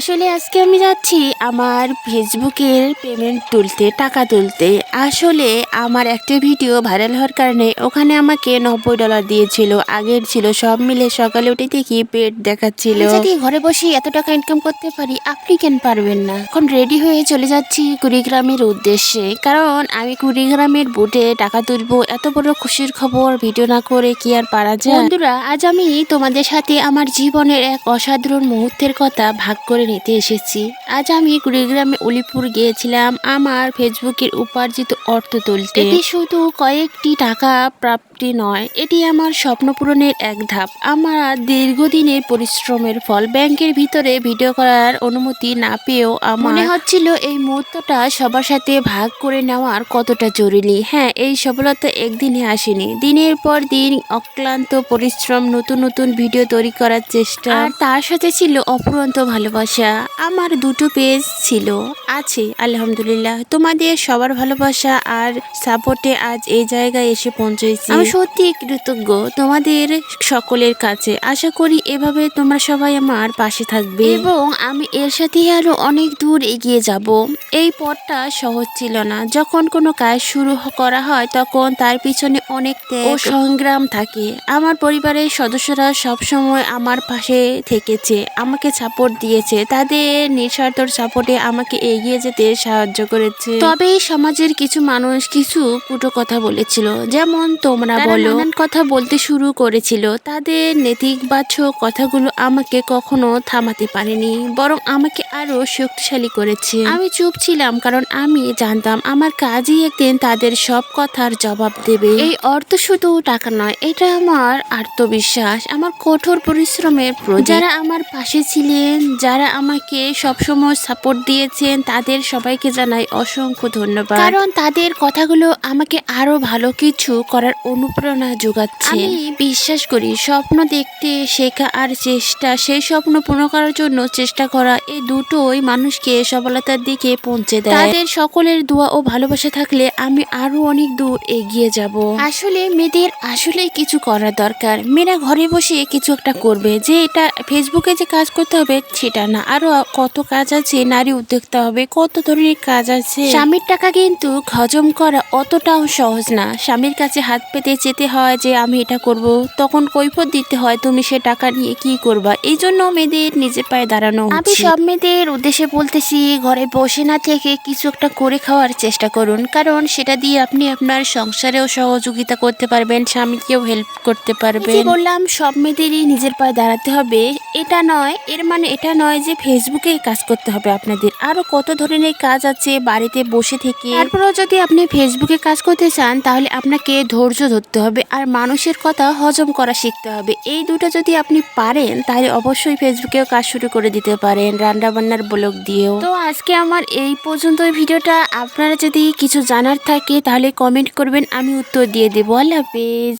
আসলে আজকে আমি যাচ্ছি আমার ফেসবুকের পেমেন্ট তুলতে টাকা তুলতে। আসলে আমার একটা ভিডিও ভাইরাল হওয়ার কারণে ওখানে আমাকে নব্বই ডলার দিয়েছিল। আগের ছিল সব মিলে সকালে উঠে দেখি পেট দেখাচ্ছিল। যদি ঘরে বসে এত টাকা ইনকাম করতে পারি আপনি কেন পারবেন না? এখন রেডি হয়ে চলে যাচ্ছি কুড়িগ্রামের উদ্দেশ্যে। কারণ আমি কুড়িগ্রামের বুটে টাকা তুলবো এত বড় খুশির খবর ভিডিও না করে কি আর পারা যায়? বন্ধুরা আজ আমি তোমাদের সাথে আমার জীবনের এক অসাধারণ মুহূর্তের কথা ভাগ করে নিতে এসেছি। আজ আমি কুড়িগ্রামে উলিপুর গিয়েছিলাম। আমার ফেসবুকের উপার্জিত অর্থ তুলতে। এটি শুধু কয়েকটি টাকা প্রাপ্তি নয় এটি আমার স্বপ্ন পূরণের এক ধাপ। আমার দীর্ঘদিনের পরিশ্রমের ফল ব্যাংকের ভিতরে ভিডিও করার অনুমতি না পেয়েও আমার মনে হচ্ছিল এই মুহূর্তটা সবার সাথে ভাগ করে নেওয়ার কতটা জরুরি। হ্যাঁ এই সফলতা একদিনে আসেনি। দিনের পর দিন অক্লান্ত পরিশ্রম নতুন নতুন ভিডিও তৈরি করার চেষ্টা। আর তার সাথে ছিল অপুরন্ত ভালোবাসা। আমার দুটো পেজ ছিল। আছে, আলহামদুলিল্লাহ। তোমাদের সবার ভালোবাসা আর সাপোর্টে আজ এই জায়গায় এসে পৌঁছেছি। আমি সত্যি কৃতজ্ঞ তোমাদের সকলের কাছে। আশা করি এভাবে তোমরা সবাই আমার পাশে থাকবে। এবং আমি এর সাথে আরও অনেক দূর এগিয়ে যাব। এই পথটা সহজ ছিল না। যখন কোনো কাজ শুরু করা হয়, তখন তার পিছনে অনেক সংগ্রাম থাকে। আমার পরিবারের সদস্যরা সবসময় আমার পাশে থেকেছে, আমাকে সাপোর্ট দিয়েছে। তাদের নিঃস্বার্থ সাপোর্টে আমাকে এগিয়ে যেতে সাহায্য করেছে। তবে সমাজের কিছু মানুষ কিছু কুটো কথা বলেছিল। যেমন তোমরা বলো। কথা বলতে শুরু করেছিল। তাদের নেতিবাচক কথাগুলো আমাকে কখনো থামাতে পারেনি বরং আমাকে আরও শক্তিশালী করেছে। আমি চুপ ছিলাম কারণ আমি জানতাম আমার কাজই একদিন তাদের সব কথার জবাব দেবে। এই অর্থ শুধু টাকা নয় এটা আমার আত্মবিশ্বাস আমার কঠোর পরিশ্রমের যারা আমার পাশে ছিলেন যারা আমাকে সবসময় সাপোর্ট দিয়েছেন তাদের সবাইকে জানাই অসংখ্য ধন্যবাদ। কারণ তাদের কথাগুলো আমাকে আরও ভালো কিছু করার অনুপ্রেরণা যোগাচ্ছে। আমি বিশ্বাস করি স্বপ্ন দেখতে শেখা আর চেষ্টা সেই স্বপ্ন পূর্ণ করার জন্য চেষ্টা করা এই দুটোই মানুষকে সফলতার দিকে পৌঁছে দেয়। তাদের সকলের দোয়া ও ভালোবাসা থাকলে আমি আরও অনেক দূর এগিয়ে যাব। আসলে মেয়েদের আসলে কিছু করা দরকার। মেয়েরা ঘরে বসে কিছু একটা করবে। যে এটা ফেসবুকে যে কাজ করতে হবে সেটা না। আরও কত কাজ আছে নারী উদ্যোক্তা হবে কত ধরনের কাজ আছে। স্বামীর টাকা কিন্তু হজম করা অতটাও সহজ না। স্বামীর কাছে হাত পেতে যেতে হয় যে আমি এটা করব। তখন কৈফত দিতে হয় তুমি সে টাকা নিয়ে কি করবা? এই জন্য মেয়েদের নিজের পায়ে দাঁড়ানো আমি সব মেয়েদের উদ্দেশ্যে বলতেছি ঘরে বসে না থেকে কিছু একটা করে খাওয়ার চেষ্টা করুন। কারণ সেটা দিয়ে আপনি আপনার সংসারেও সহযোগিতা করতে পারবেন স্বামীকেও হেল্প করতে পারবেন। বললাম সব মেয়েদেরই নিজের পায়ে দাঁড়াতে হবে। এটা নয় এর মানে এটা নয় যে ফেসবুকে কাজ করতে হবে আপনাদের। আরও কত ধরনের কাজ আছে বাড়িতে বসে থেকে? তারপরেও যদি আপনি ফেসবুকে কাজ করতে চান তাহলে আপনাকে ধৈর্য ধরতে হবে আর মানুষের কথা হজম করা শিখতে হবে। এই দুটো যদি আপনি পারেন তাহলে অবশ্যই ফেসবুকেও কাজ শুরু করে দিতে পারেন রান্না বান্নার ব্লগ দিয়েও। তো আজকে আমার এই পর্যন্ত ভিডিওটা। আপনারা যদি কিছু জানার থাকে তাহলে কমেন্ট করবেন আমি উত্তর দিয়ে দেবো। আল্লাহ হাফেজ।